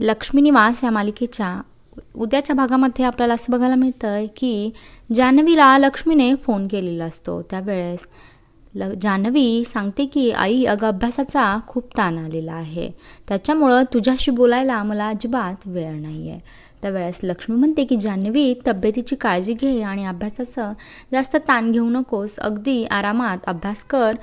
लक्ष्मी निवास या मालिकेच्या उद्याच्या भागामध्ये आपल्याला असं बघायला मिळतं आहे की जान्हवीला लक्ष्मीने फोन केलेला असतो. त्यावेळेस ल जान्हवी सांगते की आई अगं अभ्यासाचा खूप ताण आलेला आहे. त्याच्यामुळं तुझ्याशी बोलायला मला अजिबात वेळ नाही आहे त्यावेळेस लक्ष्मी म्हणते की जान्हवी तब्येतीची काळजी घे आणि अभ्यासाचं जास्त ताण घेऊ नकोस. अगदी आरामात अभ्यास कर.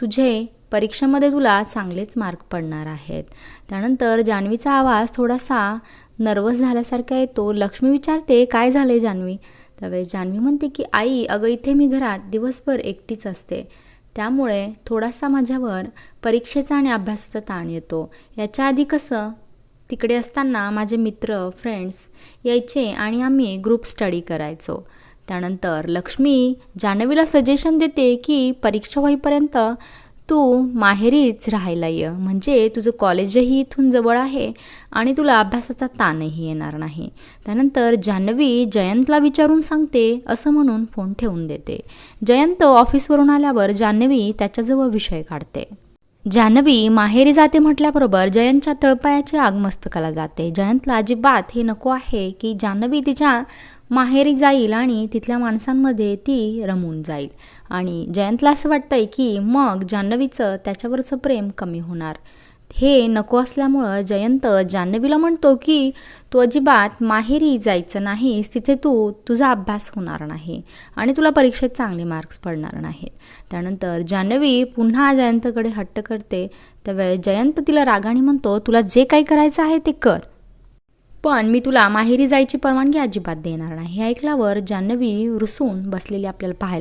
तुझे परीक्षेमध्ये तुला चांगलेच मार्क पडणार आहेत. त्यानंतर जान्हवीचा आवाज थोडासा नर्वस झाल्यासारखा येतो. लक्ष्मी विचारते काय झाले जान्हवी? त्यावेळेस जान्हवी म्हणते की आई अगं इथे मी घरात दिवसभर एकटीच असते. त्यामुळे थोडासा माझ्यावर परीक्षेचा आणि अभ्यासाचा ताण येतो. याच्या आधी कसं? तिकडे असताना माझे मित्र फ्रेंड्स यायचे आणि आम्ही ग्रुप स्टडी करायचो. त्यानंतर लक्ष्मी जान्हवीला सजेशन देते की परीक्षा होईपर्यंत तू माहेरीच राहायला ये. म्हणजे तुझं कॉलेजही इथून जवळ आहे आणि तुला अभ्यासाचा ताणही येणार नाही. त्यानंतर जान्हवी जयंतला विचारून सांगते असं म्हणून फोन ठेवून देते. जयंत ऑफिसवरून आल्यावर जान्हवी त्याच्याजवळ विषय काढते. जान्हवी माहेरी जाते म्हटल्याबरोबर जयंतच्या तळपायाचे आग मस्तकाला जाते. जयंतला अजिबात हे नको आहे की जान्हवी तिच्या माहेरी जाईल आणि तिथल्या माणसांमध्ये ती रमून जाईल. आणि जयंतला असं वाटतंय की मग जान्हवीचं त्याच्यावरचं प्रेम कमी होणार. हे नको असल्यामुळं जयंत जान्हवीला म्हणतो की तू अजिबात माहेरी जायचं नाहीस. तिथे तू तुझा अभ्यास होणार नाही आणि तुला परीक्षेत चांगले मार्क्स पडणार नाहीत. त्यानंतर जान्हवी पुन्हा जयंतकडे हट्ट करते. त्यावेळेस जयंत तिला रागाने म्हणतो तुला जे काही करायचं आहे ते कर. पण मी तुला माहेरी जायची परवानगी अजिबात देणार नाही. हे ऐकल्यावर जान्हवी रुसून बसलेली आपल्याला पाहायला